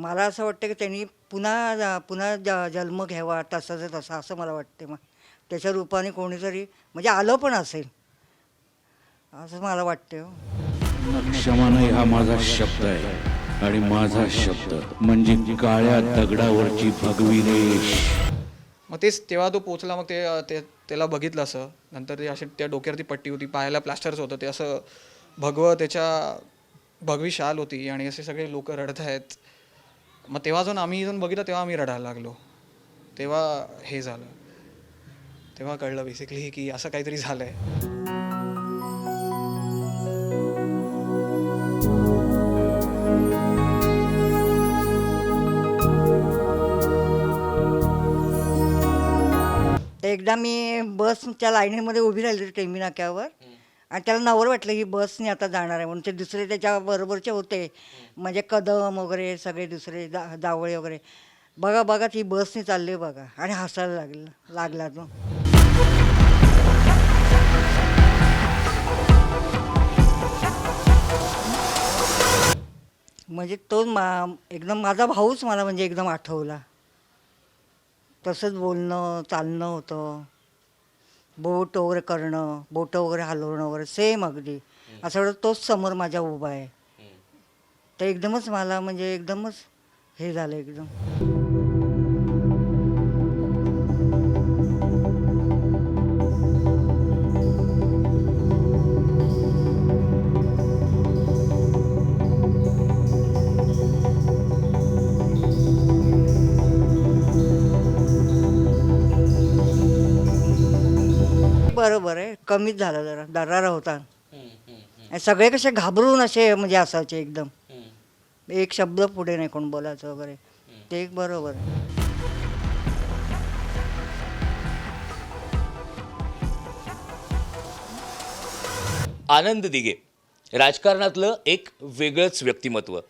मला असं वाटतं की त्यांनी पुन्हा पुन्हा ज जन्म घ्यावा तसाच तसा असं मला वाटते. मग त्याच्या रूपाने कोणीतरी म्हणजे आलं पण असेल. असं मला वाटते. हो क्षमा नाही हा माझा शब्द आहे. आणि माझा शब्द म्हणजे काळ्या दगडावरची भगवी रेष. मग तेच तेव्हा तो पोचला मग ते ते त्याला बघितलं असं. नंतर ते असे त्या डोक्यावरती पट्टी होती पायाला प्लास्टरच होतं. ते असं भगवं त्याच्या भगवी शाल होती. आणि असे सगळे लोक रडत आहेत. मग तेव्हा जाऊन आम्ही जाऊन बघितलं तेव्हा आम्ही रडायला लागलो. तेव्हा हे झालं. तेव्हा कळलं बेसिकली की असं काहीतरी झालं आहे एकदा मी बसच्या लाईनीमध्ये उभी राहिली होती टेंबी नाक्यावर. आणि त्याला नवर वाटलं ही बसने आता जाणार आहे. म्हणून ते दुसरे त्याच्या बरोबरचे होते. म्हणजे कदम वगैरे सगळे दुसरे दा जावळे वगैरे. बघा बघा ती बसने चालली बघा. आणि हसायला लागलं लागला तो. म्हणजे तो मा एकदम माझा भाऊच मला म्हणजे एकदम आठवला. तसंच बोलणं चालणं होतं. बोट वगैरे करणं बोटं वगैरे हलवणं वगैरे सेम अगदी. असं वाटतं तोच समोर माझ्या उभा आहे. तर एकदमच मला म्हणजे एकदमच हे झालं एकदम. बरोबर आहे. कमीच झालं जरा. दरारा होता. सगळे कसे घाबरून असे म्हणजे असायचे एकदम. एक शब्द पुढे नाही कोण बोलायचं वगैरे. ते एक बरोबर आहे. आनंद दिघे. राजकारणातलं एक वेगळंच व्यक्तिमत्व.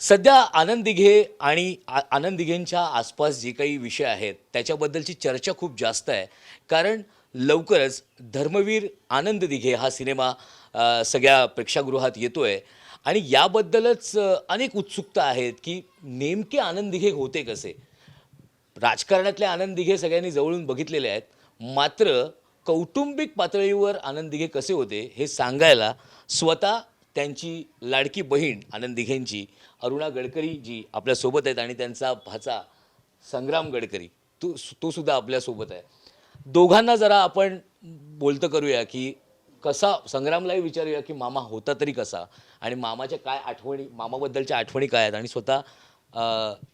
सध्या आनंद दिघे आणि आनंद दिघेंच्या आसपास जे काही विषय आहेत त्याच्याबद्दलची चर्चा खूप जास्त आहे. कारण लवकरच धर्मवीर आनंद दिघे हा सिनेमा सगळ्या प्रेक्षागृहात येतो आहे आणि याबद्दलच अनेक उत्सुकता आहेत की नेमके आनंद दिघे होते कसे? राजकारणातले आनंद दिघे सगळ्यांनी जवळून बघितलेले आहेत. मात्र कौटुंबिक पातळीवर आनंद दिघे कसे होते हे सांगायला स्वतः त्यांची लाडकी बहीण आनंद दिघेंची अरुणा गडकरी जी आपल्यासोबत आहेत आणि त्यांचा भाचा संग्राम गडकरी. तो तो सुद्धा आपल्यासोबत आहे. दोघांना जरा आपण बोलतं करूया की कसा संग्रामलाही विचारूया की मामा होता तरी कसा आणि मामाच्या काय आठवणी मामाबद्दलच्या आठवणी काय आहेत? आणि स्वतः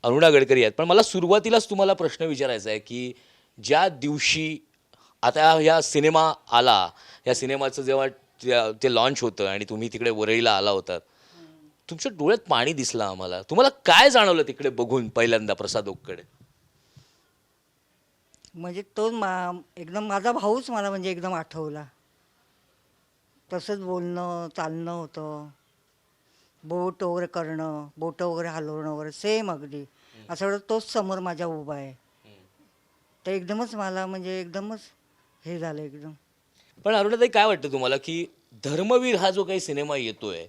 अरुणा गडकरी आहेत. पण मला सुरुवातीलाच तुम्हाला प्रश्न विचारायचा आहे की ज्या दिवशी आता ह्या सिनेमा आला या सिनेमाचं जेव्हा ते लॉन्च होतं आणि तुम्ही तिकडे वरळीला आला होतात तुमच्या डोळ्यात पाणी दिसलं आम्हाला. तुम्हाला काय जाणवलं तिकडे बघून पहिल्यांदा प्रसाद ओककडे? म्हणजे तो मा एकदम माझा भाऊच मला म्हणजे एकदम आठवला. तसंच बोलणं चालणं होतं. बोट वगैरे करणं बोटं वगैरे हलवणं वगैरे सेम अगदी. असं वाटतं तोच समोर माझ्या उभा आहे. तर एकदमच मला म्हणजे एकदमच हे झालं एकदम. पण अरुणाताई काय वाटतं तुम्हाला की धर्मवीर हा जो काही सिनेमा येतोय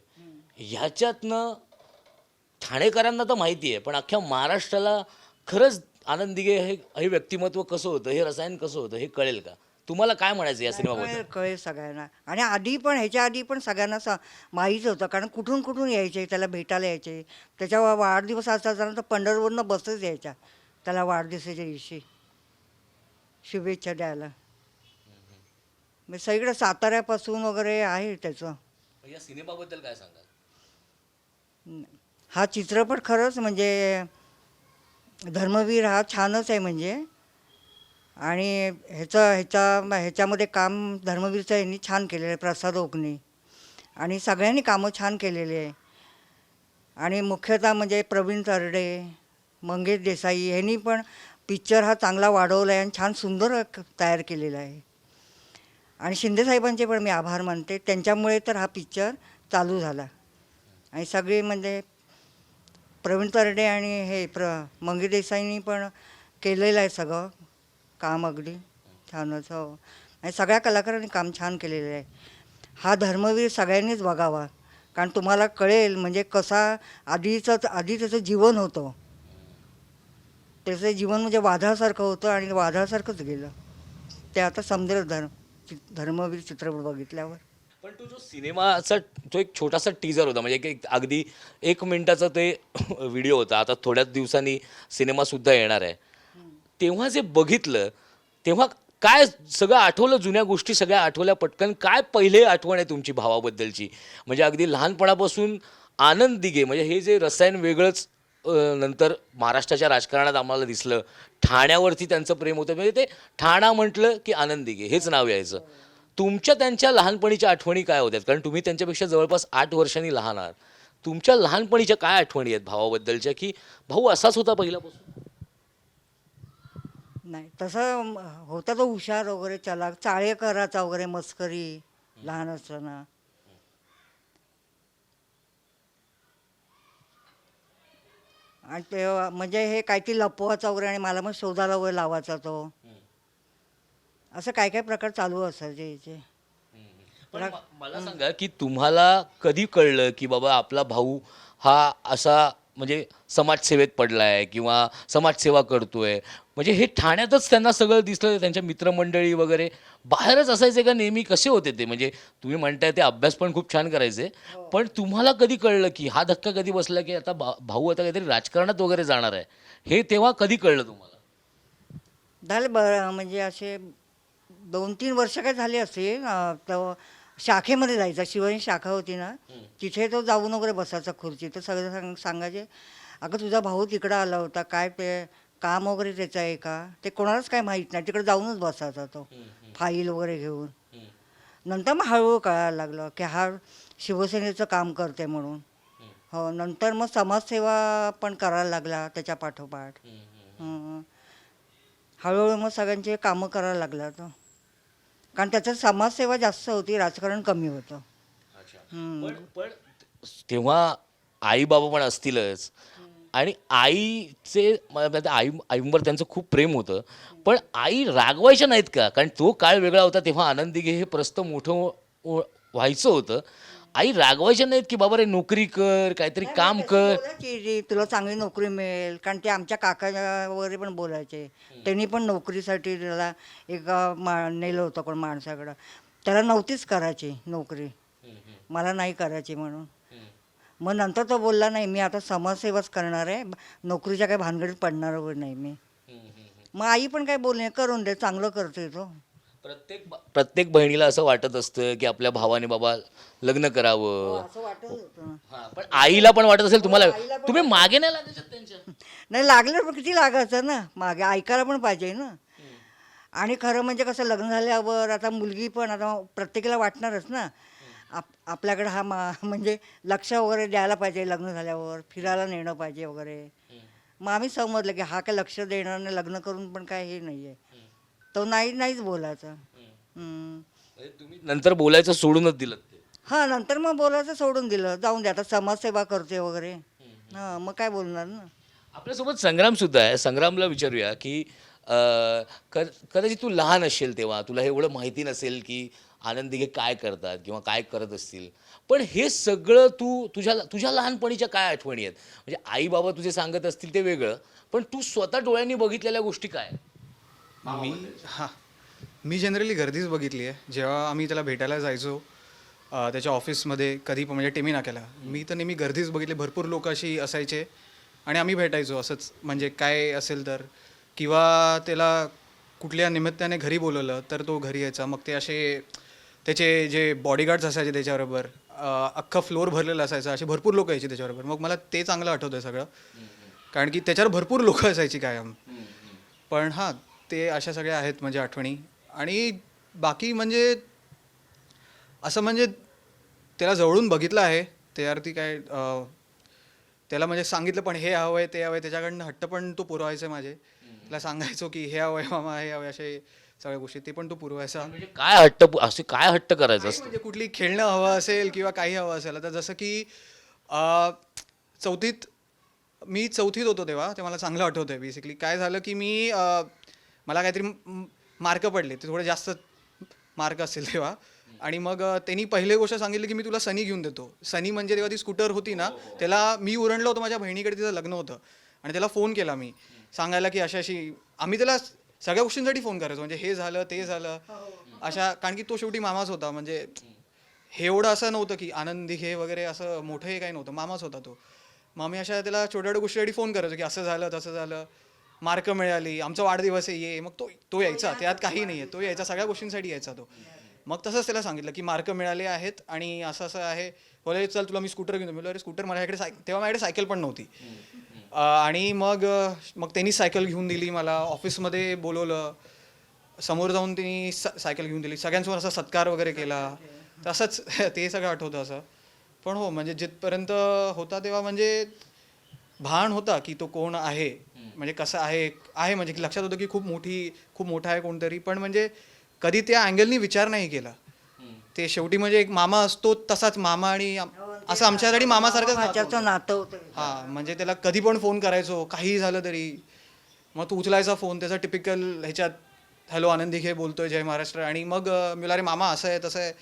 ह्याच्यातनं ठाणेकरांना तर माहिती आहे पण अख्ख्या महाराष्ट्राला खरंच आनंद दिघे हे हे व्यक्तिमत्व कसं होतं? हे रसायन कसं होतं? हे कळेल का? तुम्हाला काय म्हणायचं या सिनेमाबद्दल? कळेल कळेल सगळ्यांना. आणि आधी पण ह्याच्या आधी पण सगळ्यांना सा माहीत होतं. कारण कुठून कुठून यायचे? त्याला भेटायला यायचे. त्याच्या वा- वाढदिवस असायचा तर पंढरपूरनं बसच यायच्या. त्याला वाढदिवसाच्या दिवशी शुभेच्छा द्यायला. मग सगळीकडे साताऱ्यापासून वगैरे आहे त्याचं. या सिनेमाबद्दल काय सांगाल? हा चित्रपट खरंच म्हणजे धर्मवीर हा छानच आहे म्हणजे. आणि ह्याचं ह्याच्या ह्याच्यामध्ये काम धर्मवीरचं यांनी छान केलेलं आहे प्रसाद ओकने आणि सगळ्यांनी कामं छान केलेली आहे. आणि मुख्यतः म्हणजे प्रवीण तरडे मंगेश देसाई ह्यांनी पण पिक्चर हा चांगला वाढवला आहे आणि छान सुंदर तयार केलेला आहे. आणि शिंदेसाहेबांचे पण मी आभार मानते. त्यांच्यामुळे तर हा पिक्चर चालू झाला. आणि सगळे म्हणजे प्रवीण तरडे आणि हे प्र मंगी देसाईंनी पण केलेलं आहे सगळं काम अगदी छानच हो आणि सगळ्या कलाकारांनी काम छान केलेलं आहे. हा धर्मवीर सगळ्यांनीच बघावा. कारण तुम्हाला कळेल म्हणजे कसा आधीचं आधी त्याचं जीवन होतं. त्याचं जीवन म्हणजे वाधासारखं होतं आणि वाधासारखंच गेलं. ते आता समजेल धर्म चि- धर्मवीर चित्रपट बघितल्यावर. पण तो जो सिनेमाचा तो एक छोटासा टीजर होता. म्हणजे एक- एक अगदी एक मिनिटाचा ते व्हिडिओ होता. आता थोड्याच दिवसांनी सिनेमासुद्धा येणार आहे. तेव्हा जे बघितलं तेव्हा काय सगळं आठवलं जुन्या गोष्टी सगळ्या आठवल्या पटकन? काय पहिले आठवण आहे तुमची भावाबद्दलची? म्हणजे अगदी लहानपणापासून आनंद दिघे म्हणजे हे जे रसायन वेगळंच नंतर महाराष्ट्राच्या राजकारणात आम्हाला दिसलं. ठाण्यावरती त्यांचं प्रेम होतं. म्हणजे ते ठाणा म्हटलं की आनंद दिघे हेच नाव यायचं. तुमच्या त्यांच्या लहानपणीच्या आठवणी काय होत्यात? कारण तुम्ही त्यांच्यापेक्षा जवळपास आठ वर्षांनी लहान आहात. तुमच्या लहानपणीच्या काय आठवणी आहेत भावाबद्दलच्या? की भाऊ असाच होता पहिल्यापासून? नाही तसं म- होता तो हुशार वगैरे चला चाळे करायचा वगैरे मस्करी लहान असताना. आणि ते म्हणजे हे काहीतरी लपवायचा वगैरे आणि मला मग शोधायला वगैरे लावायचा तो. असं काय काय प्रकार चालू असायचे याचे पण म- मला सांगा की तुम्हाला कधी कळलं की बाबा आपला भाऊ हा असा म्हणजे समाजसेवेत पडलाय किंवा समाजसेवा करतोय? म्हणजे हे ठाण्यातच त्यांना सगळं दिसलं त्यांच्या मित्रमंडळी वगैरे. बाहेरच असायचे का नेहमी? कसे होते ते? म्हणजे तुम्ही म्हणताय ते अभ्यास पण खूप छान करायचे. पण तुम्हाला कधी कळलं की हा धक्का कधी बसला की आता भा- भाऊ आता काहीतरी राजकारणात वगैरे जाणार आहे? हे तेव्हा कधी कळलं तुम्हाला? झाले ब म्हणजे असे दोन तीन वर्ष काय झाले असतील अं, तो शाखेमध्ये जायचा शिवाजी शाखा होती ना तिथे तो जाऊन वगैरे बसायचा खुर्ची तर सगळे सांग सांगायचे अगं तुझा भाऊ तिकडं आला होता काय ते काम वगैरे त्याचं आहे का? ते कोणालाच काय माहीत नाही तिकडे जाऊनच बसायचा तो फाईल वगैरे घेऊन. नंतर मग हळूहळू कळायला लागलं की हा शिवसेनेचं काम करते म्हणून. हो नंतर मग समाजसेवा पण करायला लागला त्याच्या पाठोपाठ. हळूहळू मग सगळ्यांचे कामं करायला लागला तो. कारण त्याच्यात समाजसेवा जास्त होती राजकारण कमी होतं. पण पण तेव्हा आई बाबा पण असतीलच. आणि आईचे वाटतं आई आईंवर त्यांचं खूप प्रेम होतं. पण आई रागवायच्या नाहीत का? कारण तो काळ वेगळा होता तेव्हा आनंदी घे हे प्रस्त मोठं व्हायचं होतं. आई रागवायच्या नाहीत की बाबा रे नोकरी कर काहीतरी काम कर. बोलायची ती, तुला चांगली नोकरी मिळेल. कारण ते आमच्या काका वगैरे पण बोलायचे. त्यांनी पण नोकरीसाठी त्याला एक मा नेलं होतं कोण माणसाकडं. त्याला नव्हतीच करायची नोकरी. मला नाही करायची म्हणून. मग नंतर तो बोलला नाही मी आता समाजसेवाच करणार आहे. नोकरीच्या काही भानगडीत पडणार नाही मी. मग आई पण काय बोलणे करून दे चांगलं करतोय तो. प्रत्येक ब- प्रत्येक बहिणीला असं वाटत असतं की आपल्या भावाने बाबा लग्न करावं. असं वाटत होतं. हा, पण आईला पण वाटत असेल तुम्हाला. तुम्ही मागे नाही लागायच्यात त्यांच्या नाही लागलं पण किती लागायचं ना? मागे ऐकायला पण पाहिजे ना. आणि खरं म्हणजे कसं लग्न झाल्यावर आता मुलगी पण आता प्रत्येकाला वाटणारच ना. आप आपल्याकडे हा मा म्हणजे लक्ष वगैरे द्यायला पाहिजे लग्न झाल्यावर फिरायला नेणं पाहिजे वगैरे. मग आम्ही समजलं की हा काय लक्ष देणार नाही लग्न करून पण काय हे नाही आहे तो नाही नाहीच बोलायचा. हम्म. म्हणजे तुम्ही नंतर बोलायचं सोडूनच दिलं ते. हां नंतर मग बोलायचं सोडून दिलं. जाऊन दे आता समाजसेवा करते वगैरे. हां मग काय बोलणार ना? आपल्यासोबत संग्राम सुद्धा आहे. संग्रामला विचारूया की अं, क- कदाचित तू लहान असेल तेव्हा तुला हे एवढं माहिती नसेल की आनंद दिघे काय करतात किंवा काय करत असतील. पण हे सगळं तू तुझ्या तुझ्या लहानपणीच्या काय आठवणी आहेत? म्हणजे आई बाबा तुझे सांगत असतील ते वेगळं पण तू स्वतः डोळ्यांनी बघितलेल्या गोष्टी काय? मी हां. मी जनरली गर्दीच बघितली आहे. जेव्हा आम्ही त्याला भेटायला जायचो अ, त्याच्या ऑफिसमध्ये कधी पण म्हणजे टेमी नाक्याला. मी तर नेहमी गर्दीच बघितली. भरपूर लोक अशी असायचे. आणि आम्ही भेटायचो असंच. म्हणजे काय असेल तर. किंवा त्याला कुठल्या निमित्ताने घरी बोलवलं तर तो घरी यायचा. मग ते असे त्याचे जे बॉडीगार्ड्स असायचे त्याच्याबरोबर अ, अख्खा फ्लोअर भरलेला असायचा. असे भरपूर लोक यायचे त्याच्याबरोबर. मग मला ते चांगलं आठवतं सगळं. कारण की त्याच्यावर भरपूर लोक असायची कायम. पण हां ते अशा सगळ्या आहेत म्हणजे आठवणी. आणि बाकी म्हणजे असं म्हणजे त्याला जवळून बघितलं आहे त्यावरती काय त्याला म्हणजे सांगितलं पण हे हवं आहे ते हवं आहे त्याच्याकडनं हट्ट पण तो पुरवायचे माझे. त्याला सांगायचो की हे हवं आहे मामा हे हवं आहे असे सगळ्या गोष्टी ते पण तो पुरवायचा. म्हणजे काय हट्ट असे काय हट्ट करायचं असतं? म्हणजे कुठली खेळणं हवं असेल किंवा काही हवं असेल. आता जसं की चौथीत मी चौथीत होतो तेव्हा ते मला चांगलं आठवतं आहे बेसिकली काय झालं की मी मला काहीतरी मार्क पडले ते थोडे जास्त मार्क असतील तेव्हा. आणि मग त्यांनी पहिले गोष्ट सांगितली की मी तुला सनी घेऊन देतो. सनी म्हणजे तेव्हा ती स्कूटर होती ना त्याला मी उरणलो होतो माझ्या बहिणीकडे तिचं लग्न होतं. आणि त्याला फोन केला मी सांगायला की अशी अशी आम्ही त्याला सगळ्या गोष्टींसाठी फोन करायचो. म्हणजे हे झालं ते झालं. अशा कारण की तो शेवटी मामाच होता. म्हणजे हे एवढं असं नव्हतं की आनंदी हे वगैरे असं मोठं हे काही नव्हतं. मामाच होता तो. मग आम्ही अशा त्याला छोट्या छोट्या गोष्टीसाठी फोन करायचो की असं झालं तसं झालं. मार्क मिळाली आमचा वाढदिवस आहे ये मग तो तो यायचा त्यात काही नाही आहे तो यायचा सगळ्या गोष्टींसाठी यायचा तो. मग तसंच त्याला सांगितलं की मार्क मिळाले आहेत आणि असं असं आहे. बोले चल तुला मी स्कूटर घेऊन देतो." बोललो, अरे स्कूटर माझ्याकडे साय तेव्हा माझ्याकडे सायकल पण नव्हती. आणि मग मग त्यांनी सायकल घेऊन दिली मला ऑफिसमध्ये बोलवलं. समोर जाऊन त्यांनी स- सायकल घेऊन दिली. सगळ्यांसमोर असा सत्कार वगैरे केला. तसंच ते सगळं आठवतं असं. पण हो म्हणजे जिथपर्यंत होता तेव्हा म्हणजे भान होता की तो कोण आहे. म्हणजे कसं आहे आहे म्हणजे की लक्षात होतं की खूप मोठी खूप मोठा आहे कोणतरी पण म्हणजे कधी त्या अँगलनी विचार नाही केला. ते शेवटी म्हणजे एक मामा असतो तसाच मामा आणि आम- असं आमच्यासाठी मामासारखंच नातं होतं. भाच्याचं नातं होतं. हा म्हणजे त्याला कधी पण फोन करायचो काही झालं तरी. मग तू उचलायचा फोन त्याचा टिपिकल ह्याच्यात हॅलो आनंदी घे बोलतोय जय महाराष्ट्र. आणि मग अं, मी बोलला, अरे मामा असं आहे तसं आहे.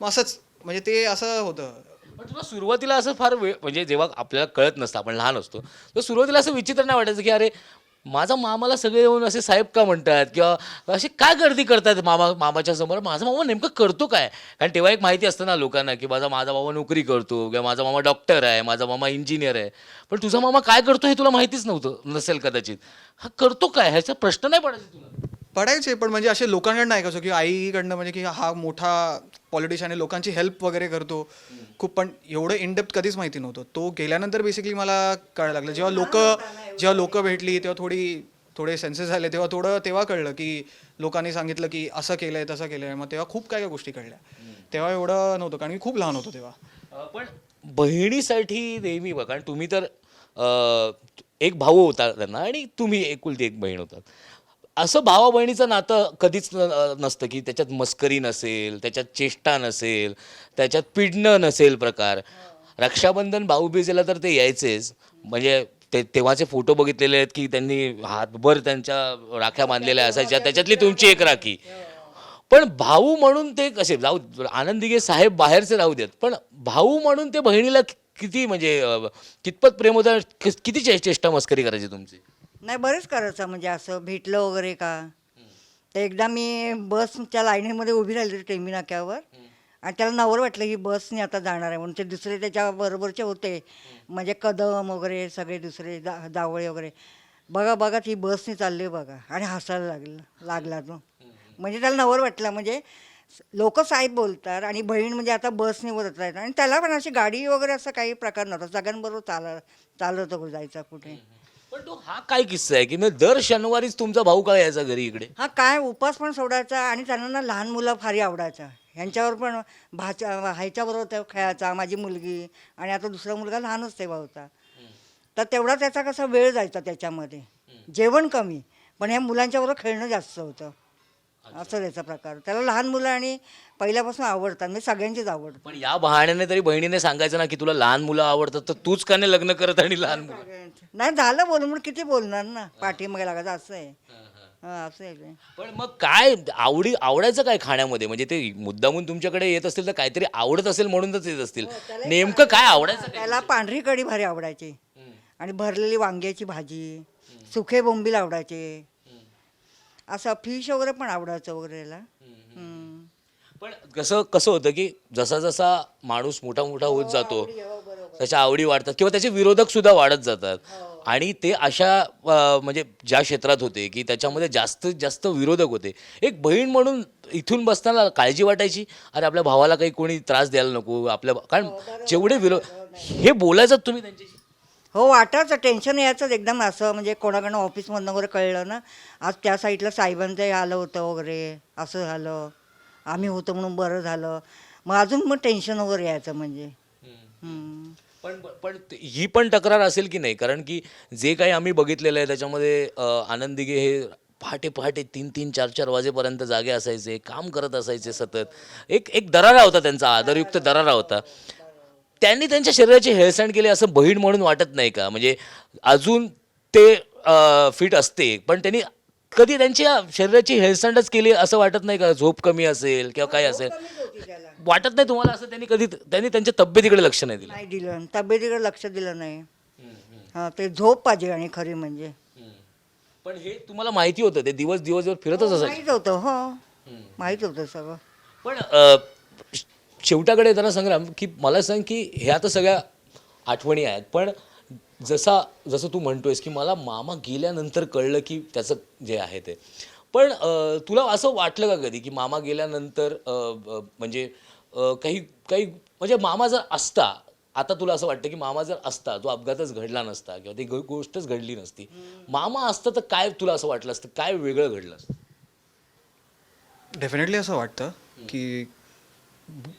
मग असंच म्हणजे ते असं होतं. पण तुला सुरुवातीला असं फार वेळ म्हणजे जेव्हा आपल्याला कळत नसतं आपण लहान असतो तर सुरुवातीला असं विचित्र नाही वाटायचं की अरे माझा मामाला सगळे येऊन असे साहेब का म्हणतात किंवा अशी काय गर्दी करतात मामा मामाच्या समोर? माझा मामा नेमकं करतो काय? कारण तेव्हा एक माहिती असतं ना लोकांना की माझा माझा मामा नोकरी करतो किंवा माझा मामा डॉक्टर आहे माझा मामा इंजिनियर आहे. पण तुझा मामा काय करतो हे तुला माहितीच नव्हतं नसेल कदाचित. हा करतो काय? ह्याचा प्रश्न नाही पडायचा तुला. पडायचे पण म्हणजे असे लोकांकडनं ऐकायचो की आईकडनं म्हणजे की हा मोठा पॉलिटिशियन आहे लोकांची हेल्प वगैरे करतो. खूप पण एवढं इनडेप्थ कधीच माहिती नव्हतं. तो गेल्यानंतर बेसिकली मला कळायला लागलं. जेव्हा लोक जेव्हा लोक भेटली तेव्हा थोडी थोडे सेन्सेस झाले तेव्हा थोडं तेव्हा कळलं की लोकांनी सांगितलं की असं केलंय तसं केलंय. मग तेव्हा खूप काय काय गोष्टी कळल्या. तेव्हा एवढं नव्हतं कारण मी खूप लहान होतो तेव्हा. पण बहिणीसाठी नेहमी बघा कारण तुम्ही तर एक भाऊ होता त्यांना आणि तुम्ही एकुलती एक बहीण होतात. असं भावा बहिणीचं नातं कधीच नसतं की त्याच्यात मस्करी नसेल त्याच्यात चेष्टा नसेल त्याच्यात पिडणं नसेल प्रकार. रक्षाबंधन भाऊबीजेला तर ते यायचेच. म्हणजे ते तेव्हाचे फोटो बघितलेले आहेत की त्यांनी हातभर त्यांच्या राख्या बांधलेल्या असायच्या. त्याच्यातली तुमची एक राखी. पण भाऊ म्हणून ते कसे जाऊ आनंदिगे साहेब बाहेरचे राहू देत. पण भाऊ म्हणून ते बहिणीला किती म्हणजे कितपत प्रेम होतं किती चेष्टा मस्करी करायची तुमची? नाही बरेच करायचं म्हणजे असं भेटलं वगैरे का? तर एकदा मी बसच्या लाईनीमध्ये उभी राहिली टेंबी नाक्यावर. आणि त्याला नवर वाटलं ही बसने आता जाणार आहे म्हणून. ते दुसरे त्याच्या बरोबरचे होते. म्हणजे कदम वगैरे सगळे दुसरे जा जावळे वगैरे. बघा बघा ती बसने चालली बघा. आणि हसायला लागलं लागला तो. म्हणजे त्याला नवर वाटलं म्हणजे लोक साहेब बोलतात आणि बहीण म्हणजे आता बसने बोलत आहेत आणि त्याला पण अशी गाडी वगैरे असं काही प्रकार नव्हता. सगळ्यांबरोबर चाल चालत जायचा कुठे. पण तो हा काय किस्सा आहे की मग दर शनिवारीच तुमचा भाऊ काय यायचा घरी इकडे? हा काय उपास पण सोडायचा आणि त्यांना ना लहान मुलं फारी आवडायचा. ह्यांच्यावर पण भाच्या ह्याच्याबरोबर ते खेळायचा माझी मुलगी आणि आता दुसरा मुलगा लहानच तेव्हा होता तर तेवढा त्याचा कसा वेळ जायचा त्याच्यामध्ये. जेवण कमी पण ह्या मुलांच्याबरोबर खेळणं जास्त होतं. असं त्याचा प्रकार. त्याला लहान मुलं आणि पहिल्यापासून आवडतात म्हणजे सगळ्यांचीच आवडतात. पण या बहाण्याने तरी बहिणीने सांगायचं ना की तुला लहान मुलं आवडतात तर तूच का नाही लग्न करत आणि लहान मुलं? नाही झालं बोलून म्हणून किती बोलणार ना? पाठीमागे लागायचं असं आहे. हा, असं आहे ते. पण मग काय आवडी आवडायचं काय खाण्यामध्ये? म्हणजे ते मुद्दामून तुमच्याकडे येत असतील तर काहीतरी आवडत असेल म्हणूनच येत असतील. नेमकं काय आवडायचं काय? त्याला पांढरी कढी भारी आवडायची. आणि भरलेली वांग्याची भाजी. सुखे बोंबील आवडायचे. असं फिश वगैरे पण आवडायचं वगैरे याला. हम्म. पण कसं कसं होतं की जसा जसा माणूस मोठा मोठा होत जातो त्याच्या आवडी वाढतात किंवा त्याचे विरोधक सुद्धा वाढत जातात. आणि ते अशा म्हणजे ज्या क्षेत्रात होते की त्याच्यामध्ये जास्तीत जास्त विरोधक होते. एक बहीण म्हणून इथून बसताना काळजी वाटायची अरे आपल्या भावाला काही कोणी त्रास द्यायला नको आपल्या कारण जेवढे विरोध हे बोलायचं तुम्ही त्यांच्याशी हो वाटायचं टेन्शन यायचंच एकदम असं. म्हणजे कोणाकडनं ऑफिसमधनं वगैरे कळलं ना आज त्या साईडला साहेबांचं आलं होतं वगैरे. असं झालं. आम्ही होतो म्हणून बरं झालं. मग अजून मग टेन्शन वगैरे यायचं म्हणजे. हम्म. पण पण ही पण तक्रार असेल की नाही? कारण की जे काही आम्ही बघितलेलं आहे त्याच्यामध्ये अं, आनंद दिघे हे पहाटे पहाटे तीन तीन चार चार वाजेपर्यंत जागे असायचे काम करत असायचे सतत. एक एक दरारा होता त्यांचा आदरयुक्त दरारा होता. त्यांनी त्यांच्या शरीराची हेळसांड केली असं बहीण म्हणून वाटत नाही का? म्हणजे अजून ते फिट असते पण त्यांनी कधी त्यांच्या शरीराची हेळसांडच केली असं वाटत नाही का? झोप कमी असेल किंवा काय असेल? वाटत नाही तुम्हाला असं त्यांनी कधी त्यांनी त्यांच्या तब्येतीकडे लक्ष नाही दिलं? नाही दिलं. तब्येतीकडे लक्ष दिलं नाही. हां ते झोप पाहिजे आणि खरी म्हणजे. पण हे तुम्हाला माहिती होतं ते दिवस दिवसभर फिरतच असायचे. माहीत होतं हो. माहीत होतं सगळं. पण अ, शेवटाकडे येताना संग्राम की मला सांग की ह्या तर सगळ्या आठवणी आहेत पण जसा जसं तू म्हणतोयस की मला मामा गेल्यानंतर कळलं की त्याचं जे आहे ते. पण तुला असं वाटलं का कधी की मामा गेल्यानंतर म्हणजे काही काही म्हणजे मामा जर असता आता तुला असं वाटतं की मामा जर असता तो अपघातच घडला नसता किंवा ती गो- गोष्टच घडली नसती मामा असतं तर काय तुला असं वाटलं असतं? काय वेगळं घडलं असतं? डेफिनेटली असं वाटतं की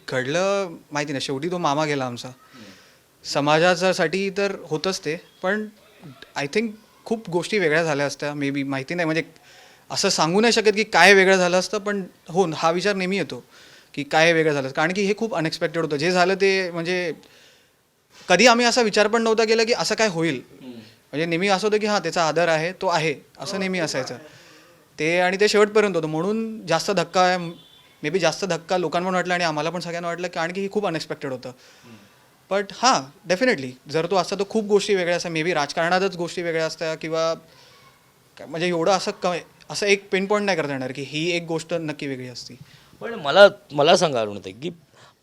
घडलं माहिती नाही शेवटी तो मामा गेला आमचा. समाजासाठी तर होतंच ते पण आय थिंक खूप गोष्टी वेगळ्या झाल्या असत्या. मे बी माहिती नाही म्हणजे असं सांगू नाही शकत की काय वेगळं झालं असतं पण हो हा विचार नेहमी येतो की काय वेगळं झालं असतं. कारण की हे खूप अनएक्सपेक्टेड होतं. जे झालं ते म्हणजे कधी आम्ही असा विचार पण नव्हता केला की असं काय होईल. म्हणजे नेहमी असं होतं की हां त्याचा आदर आहे तो आहे असं नेहमी असायचं. ते आणि ते शेवटपर्यंत होतं. म्हणून जास्त धक्का मे बी जास्त धक्का लोकांना पण वाटला आणि आम्हाला पण सगळ्यांना वाटलं कारण की हे खूप अनएक्सपेक्टेड होतं. बट हां डेफिनेटली जर तो असता तर खूप गोष्टी वेगळ्या असतात. मे बी राजकारणातच गोष्टी वेगळ्या असत्या किंवा म्हणजे एवढं असं कमी असं एक पिन पॉईंट नाही करता येणार की ही एक गोष्ट नक्की वेगळी असती. पण मला मला सांगा अरुणताई की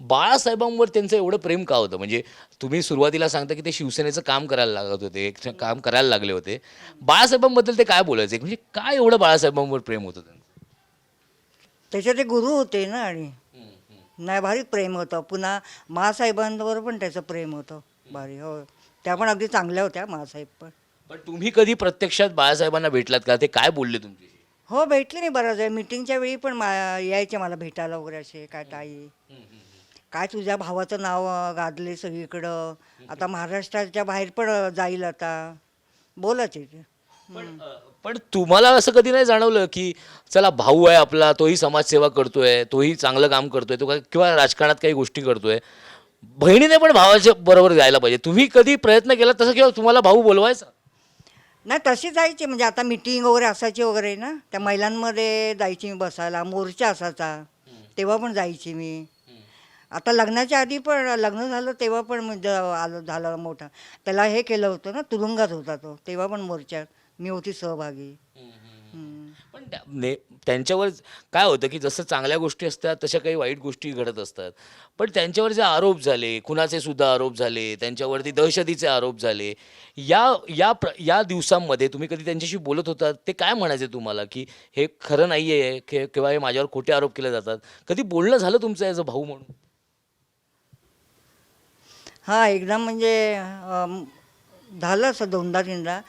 बाळासाहेबांवर त्यांचं एवढं प्रेम का होतं? म्हणजे तुम्ही सुरुवातीला सांगता की ते शिवसेनेचं काम करायला लागत होते एक काम करायला लागले होते. बाळासाहेबांबद्दल ते काय बोलायचं? म्हणजे काय एवढं बाळासाहेबांवर प्रेम होतं त्यांचं? त्याचे ते गुरु होते ना आणि नाही भारी प्रेम होतं. पुन्हा महासाहेबांवर पण त्याचं प्रेम होतं. भारी हो. त्या पण अगदी चांगल्या होत्या महासाहेब पण. पण तुम्ही कधी प्रत्यक्षात बाळासाहेबांना भेटलात का? ते काय बोलले तुमच्याशी हो भेटले नाही बराच वेळ. मिटिंगच्या वेळी पण मा यायचे मला भेटायला वगैरे असे काय ताई. काय तुझ्या भावाचं नाव गाजले सगळीकडं. आता महाराष्ट्राच्या बाहेर पण जाईल आता. बोलायचे ते. पण पण तुम्हाला असं कधी नाही जाणवलं की चला भाऊ आहे आपला तोही समाजसेवा करतोय तोही चांगलं काम करतोय तो काय किंवा राजकारणात काही गोष्टी करतोय. बहिणीने पण भावाच्या बरोबर जायला पाहिजे. तुम्ही कधी प्रयत्न केला तसं किंवा तुम्हाला भाऊ बोलवायचा? नाही तशी जायची. म्हणजे आता मिटिंग वगैरे असायची वगैरे ना त्या महिलांमध्ये जायची मी बसायला मोर्चा असायचा. तेव्हा पण जायची मी. आता लग्नाच्या आधी पण लग्न झालं तेव्हा पण म्हणजे आलो झालं मोठा. त्याला हे केलं होतं ना तुरुंगात होता तो. तेव्हा पण मोर्चात मी होती सहभागी. पण त्या- ने त्यांच्यावर काय होतं की जसं चांगल्या गोष्टी असतात तशा काही वाईट गोष्टी घडत असतात. पण त्यांच्यावर जे आरोप झाले खुनाचे सुद्धा आरोप झाले त्यांच्यावरती दहशतीचे आरोप झाले या या प्र या दिवसांमध्ये तुम्ही कधी त्यांच्याशी बोलत होतात ते काय म्हणायचे तुम्हाला की हे खरं नाही आहे कि- किंवा हे माझ्यावर खोटे आरोप केले जातात? कधी बोलणं झालं तुमचं ॲज अ भाऊ म्हणून? हां एकदा म्हणजे अम, झालं असं दोनदा तीनदा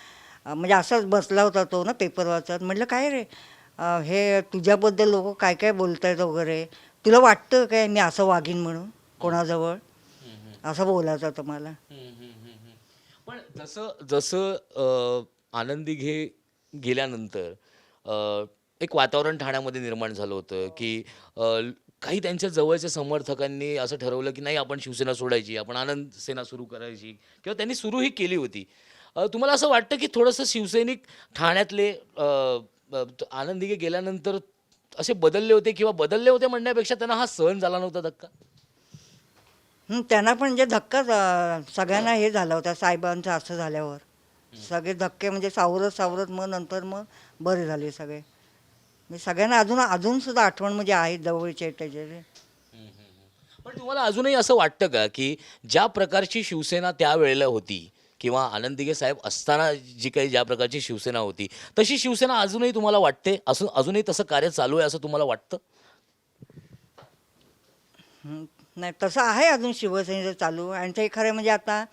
म्हणजे असाच बसला होता तो ना पेपर वाचत. म्हटलं काय रे? हे तुझ्याबद्दल लोक काय काय बोलतायत वगैरे? तुला वाटतं काय मी असं वागीन म्हणून कोणाजवळ? असं बोलायचं होतं मला. पण जसं जसं आनंदी घे गेल्यानंतर एक वातावरण ठाण्यामध्ये निर्माण झालं होतं की काही त्यांच्या जवळच्या समर्थकांनी असं ठरवलं की नाही आपण शिवसेना सोडायची आपण आनंद सेना सुरू करायची. किंवा त्यांनी सुरूही केली होती. तुम्हाला असं वाटतं की थोडंसं शिवसैनिक ठाण्यातले अ, अ, आनंद दिघे गेल्यानंतर असे बदलले होते किंवा बदलले होते म्हणण्यापेक्षा त्यांना हा सहन झाला नव्हता धक्का? त्यांना पण म्हणजे धक्काच अं, सगळ्यांना हे झालं होतं साहेबांचं असं झाल्यावर. सगळे धक्के म्हणजे सावरत सावरत मग नंतर मग बरे झाले सगळे. म्हणजे सगळ्यांना अजून अजून सुद्धा आठवण म्हणजे आहे जवळचे त्याचे. पण तुम्हाला अजूनही असं वाटतं का की ज्या प्रकारची शिवसेना त्यावेळेला होती किंवा आनंद दिघे साहेब असताना जी काही ज्या प्रकारची शिवसेना होती तशी शिवसेना अजूनही तुम्हाला वाटते? असून अजूनही तसं कार्य चालू आहे असं तुम्हाला वाटतं? नाही तसं आहे अजून शिवसेनेचं चालू. आणि ते खरं म्हणजे आता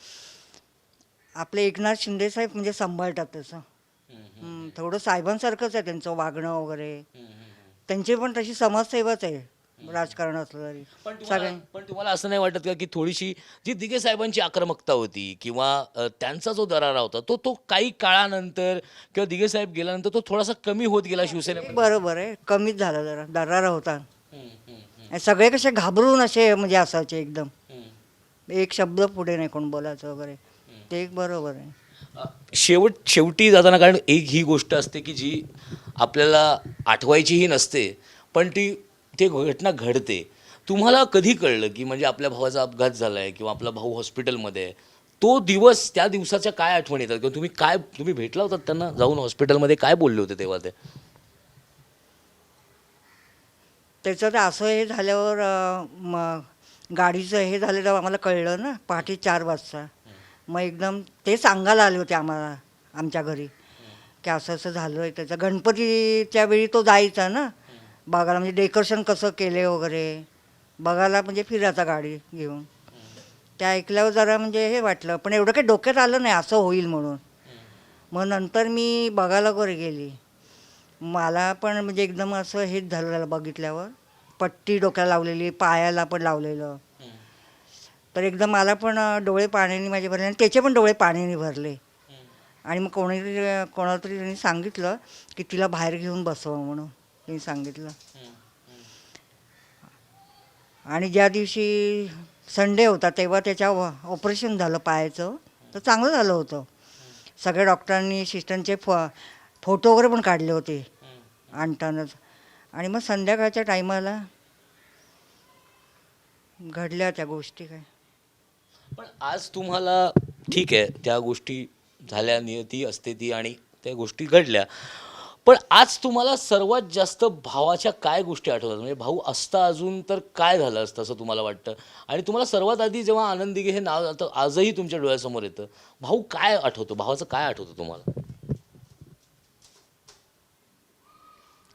आपले एकनाथ शिंदे साहेब म्हणजे सांभाळतात तसं. थोडं साहेबांसारखंच आहे त्यांचं वागणं वगैरे. त्यांची पण तशी समाजसेवाच आहे. राजकारण असलं तरी. पण तुम्हाला सगळे पण तुम्हाला असं नाही वाटत का की थोडीशी जी दिघे साहेबांची आक्रमकता होती किंवा अ, त्यांचा जो दरारा होता तो तो काही काळानंतर किंवा दिघे साहेब गेल्यानंतर तो थोडासा कमी होत गेला शिवसेनेमध्ये? बरोबर आहे. कमीच झाला जरा. दरारा होता. आणि सगळे कसे घाबरून असे म्हणजे असायचे एकदम. एक शब्द पुढे नाही कोण बोलायचं वगैरे. ते एक बरोबर आहे. शेवट शेवटी जाताना कारण एक ही गोष्ट असते की जी आपल्याला आठवायचीही नसते पण ती ते घटना घडते तुम्हाला कधी कळलं की म्हणजे आपल्या भावाचा अपघात झाला आहे किंवा आपला भाऊ हॉस्पिटलमध्ये आहे? तो दिवस त्या दिवसाच्या काय आठवणी येतात? किंवा तुम्ही काय तुम्ही भेटला होतात त्यांना जाऊन हॉस्पिटलमध्ये? काय बोलले होते तेव्हा ते? त्याच्यात तर असं हे झाल्यावर अं, म गाडीचं हे झालं तेव्हा आम्हाला कळलं ना पहाटे चार वाजता. मग एकदम ते सांगायला आले होते आम्हाला आमच्या घरी की असं असं झालं आहे त्याचं गणपतीच्या वेळी तो जायचा ना बघायला म्हणजे डेकोरेशन कसं केले वगैरे बघायला म्हणजे फिरायचा गाडी घेऊन. ते ऐकल्यावर जरा म्हणजे हे वाटलं पण एवढं काही डोक्यात आलं नाही असं होईल म्हणून. मग नंतर मी बघायला वगैरे गेली. मला पण म्हणजे एकदम असं हेच झालं बघितल्यावर. पट्टी डोक्याला लावलेली पायाला पण लावलेलं. तर एकदम मला पण डोळे पाण्याने माझे भरले आणि त्याचे पण डोळे पाण्याने भरले. आणि मग कोणी कोणाला तरी त्यांनी सांगितलं की तिला बाहेर घेऊन बसवा म्हणून. त्यांनी सांगितलं. आणि ज्या दिवशी संडे होता तेव्हा त्याच्या ऑपरेशन झालं पायाचं तर चांगलं झालं होतं. सगळ्या डॉक्टरांनी सिस्टरचे फो फोटो वगैरे पण काढले होते आणतानाच. आणि मग संध्याकाळच्या टायमाला घडल्या त्या गोष्टी काय. पण आज तुम्हाला ठीक आहे त्या गोष्टी झाल्या नियती असते ती आणि त्या गोष्टी घडल्या. पण आज तुम्हाला सर्वात जास्त भावाच्या काय गोष्टी आठवतात? म्हणजे भाऊ असता अजून तर काय झालं असतं असं तुम्हाला वाटतं? आणि तुम्हाला सर्वात आधी जेव्हा आनंद हे नाव आता आजही तुमच्या डोळ्यासमोर येतं. भाऊ काय आठवतो? भावाचं काय आठवतं तुम्हाला?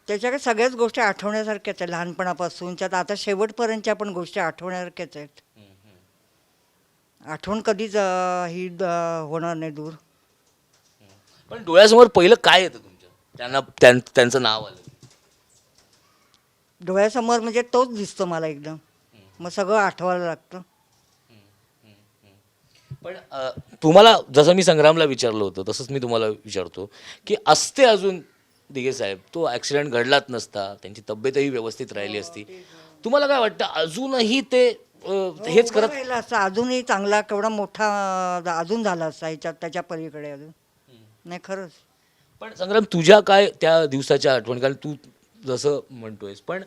त्याच्याकडे सगळ्याच गोष्टी आठवण्यासारख्याच आहे लहानपणापासूनच्या आता शेवटपर्यंतच्या पण गोष्टी आठवण्यासारख्याच आहेत. आठवण कधीच अं, ही द- होणार नाही दूर. पण डोळ्यासमोर पहिलं काय येतं त्यांना त्यां त्यांचं नाव आलं. डोळ्यासमोर म्हणजे तोच दिसतो मला एकदम. मग सगळं आठवायला लागतं. पण अ, तुम्हाला जसं मी संग्रामला विचारलं होतं तसंच मी तुम्हाला विचारतो की असते अजून दिघे साहेब तो ॲक्सिडेंट घडलाच नसता त्यांची तब्येतही व्यवस्थित राहिली असती. तुम्हाला काय वाटतं अजूनही ते अ, हेच करत राहिलं असतं अजूनही हो, चांगला केवढा मोठा अजून झाला असता ह्याच्यात त्याच्या पलीकडे अजून. नाही खरंच. पण संग्राम तुझ्या काय त्या दिवसाच्या आठवण? कारण तू जसं म्हणतोयस पण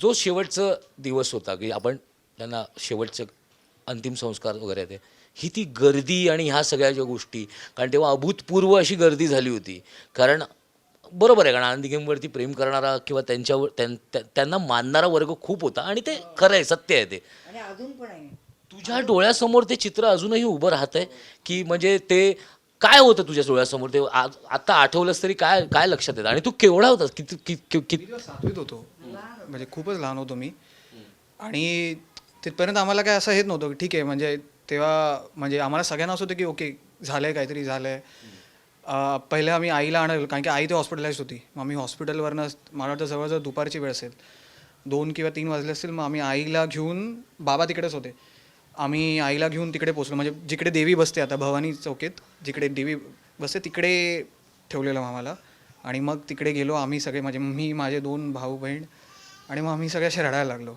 जो शेवटचा दिवस होता की आपण त्यांना शेवटचं अंतिम संस्कार वगैरे ते ही ती गर्दी आणि ह्या सगळ्या ज्या गोष्टी कारण तेव्हा अभूतपूर्व अशी गर्दी झाली होती. कारण बरोबर आहे कारण आनंदी गेमवरती प्रेम करणारा किंवा त्यांच्यावर त्यां- त्या- त्यांना मानणारा वर्ग खूप होता आणि ते खरं आहे सत्य आहे ते. अजून पण आहे. तुझ्या डोळ्यासमोर ते चित्र अजूनही उभं राहत आहे की म्हणजे ते काय होतं तुझ्या डोळ्यासमोर? ते आ- आता आठवलंस तरी काय काय लक्षात येतं? आणि तू केवढा होतास? किती कि- कि- मी तेव्हा सातवीत होतो म्हणजे खूपच लहान होतो मी आणि तिथपर्यंत आम्हाला काय असं हेच नव्हतं की ठीक आहे म्हणजे तेव्हा म्हणजे आम्हाला सगळ्यांना असं होतं की ओके झालंय काहीतरी झालंय. अं, पहिले आम्ही आईला आणायला कारण की आई ते हॉस्पिटलाइज होती. मग आम्ही हॉस्पिटलवरनं मला वाटतं जवळजवळ दुपारची वेळ असेल दोन किंवा तीन वाजले असतील मग आम्ही आईला घेऊन बाबा तिकडेच होते. आम्ही आईला घेऊन तिकडे पोचलो म्हणजे जिकडे देवी बसते आता भवानी चौकीत जिकडे देवी बसते तिकडे ठेवलेलं आम्हाला. आणि मग तिकडे गेलो आम्ही सगळे म्हणजे मी माझे दोन भाऊ बहीण आणि मग आम्ही सगळे असे रडायला लागलो.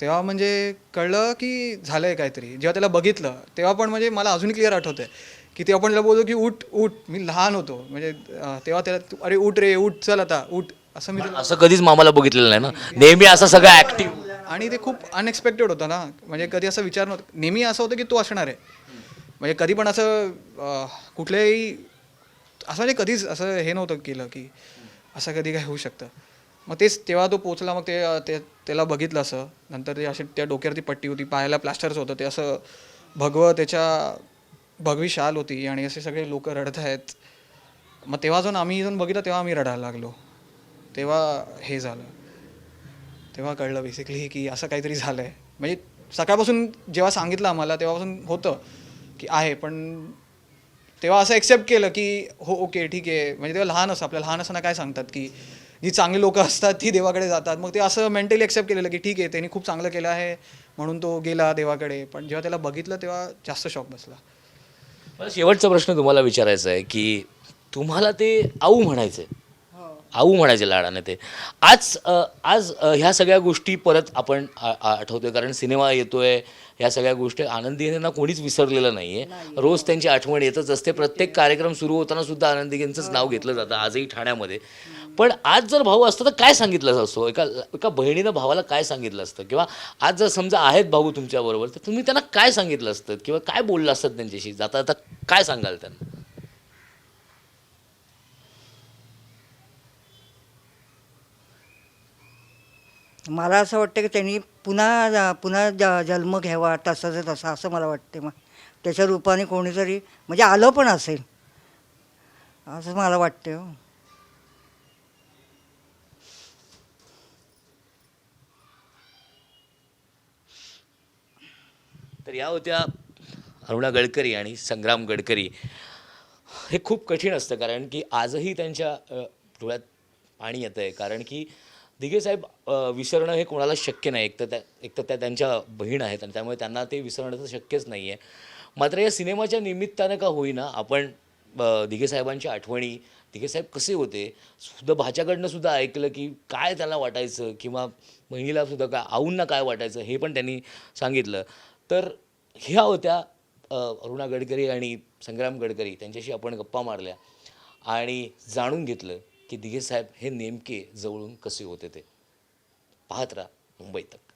तेव्हा म्हणजे कळलं की झालं आहे काहीतरी. जेव्हा त्याला बघितलं तेव्हा पण म्हणजे मला अजूनही क्लिअर आठवतं आहे की तेव्हा पण त्याला बोलतो की उठ उठ मी लहान होतो. म्हणजे तेव्हा त्याला अरे उठ रे उठ चल आता उठ. असं मी असं कधीच मामाला बघितलेलं नाही ना. नेहमी असं सगळं ऍक्टिव्ह आणि ते खूप अनएक्सपेक्टेड होतं ना. म्हणजे कधी असं विचार नव्हतं. नेहमी असं होतं की तो असणार आहे. म्हणजे कधी पण असं कुठल्याही असं म्हणजे कधीच असं हे नव्हतं केलं की असं कधी काय होऊ शकतं. मग तेच तेव्हा तो पोचला मग ते ते त्याला बघितलं असं. नंतर ते असे त्या डोक्यावरती पट्टी होती पायाला प्लास्टरच होतं. ते असं भगवं त्याच्या भगवी शाल होती आणि असे सगळे लोक रडत आहेत. मग तेव्हा जाऊन आम्ही जाऊन बघितलं तेव्हा आम्ही रडायला लागलो. तेव्हा हे झालं. तेव्हा कळलं बेसिकली की असं काहीतरी झालं आहे म्हणजे सकाळपासून जेव्हा सांगितलं आम्हाला तेव्हापासून होतं की आहे पण तेव्हा असं एक्सेप्ट केलं की हो ओके ठीक आहे. म्हणजे तेव्हा लहान असं आपल्या लहान असताना काय सांगतात की जी चांगली लोकं असतात ती देवाकडे जातात. मग ते असं मेंटली एक्सेप्ट केलेलं की ठीक आहे त्यांनी खूप चांगलं केलं आहे म्हणून तो गेला देवाकडे. पण जेव्हा त्याला बघितलं तेव्हा जास्त शॉक बसला. मला शेवटचा प्रश्न तुम्हाला विचारायचा आहे की तुम्हाला ते आऊ म्हणायचंय. आऊ म्हणायचे लाडाने ते. आज आज ह्या सगळ्या गोष्टी परत आपण आठवतोय कारण सिनेमा येतोय ह्या सगळ्या गोष्टी आनंदींना कोणीच विसरलेलं नाहीये. रोज त्यांची आठवण येतच असते. प्रत्येक कार्यक्रम सुरू होताना सुद्धा आनंदींचंच नाव घेतलं जातं आजही ठाण्यामध्ये. पण आज जर भाऊ असतं तर काय सांगितलं असतो? एका एका बहिणीनं भावाला काय सांगितलं असतं? किंवा आज जर समजा आहेत भाऊ तुमच्याबरोबर तर तुम्ही त्यांना काय सांगितलं असतं? किंवा काय बोललं असतं त्यांच्याशी? जाता जाता काय सांगाल त्यांना? मला असं वाटतं की त्यांनी पुन्हा पुन्हा ज जन्म घ्यावा तसाच तसा असं मला वाटते. मग त्याच्या रूपाने कोणीतरी म्हणजे आलं पण असेल. असं मला वाटतं हो. तर या होत्या अरुणा गडकरी आणि संग्राम गडकरी. हे खूप कठीण असतं कारण की आजही त्यांच्या डोळ्यात पाणी येतं आहे कारण की दिघे साहेब विसरणं हे कोणाला शक्य नाही. एक तर त्या एक तर त्या त्यांच्या बहीण आहेत आणि त्यामुळे त्यांना ते विसरणं तर शक्यच नाही आहे मात्र या सिनेमाच्या निमित्तानं का होईना आपण अ, दिघे साहेबांच्या आठवणी दिघे साहेब कसे होते सुद्धा भाच्याकडनं सुद्धा ऐकलं की काय त्यांना वाटायचं किंवा बहिणीला सुद्धा काय आऊंना काय वाटायचं हे पण त्यांनी सांगितलं. तर ह्या होत्या अरुणा गडकरी आणि संग्राम गडकरी. त्यांच्याशी आपण गप्पा मारल्या आणि जाणून घेतलं की दिघे साहेब हे नेमके जवळून कसे होते ते? पाहत राहा मुंबई तक.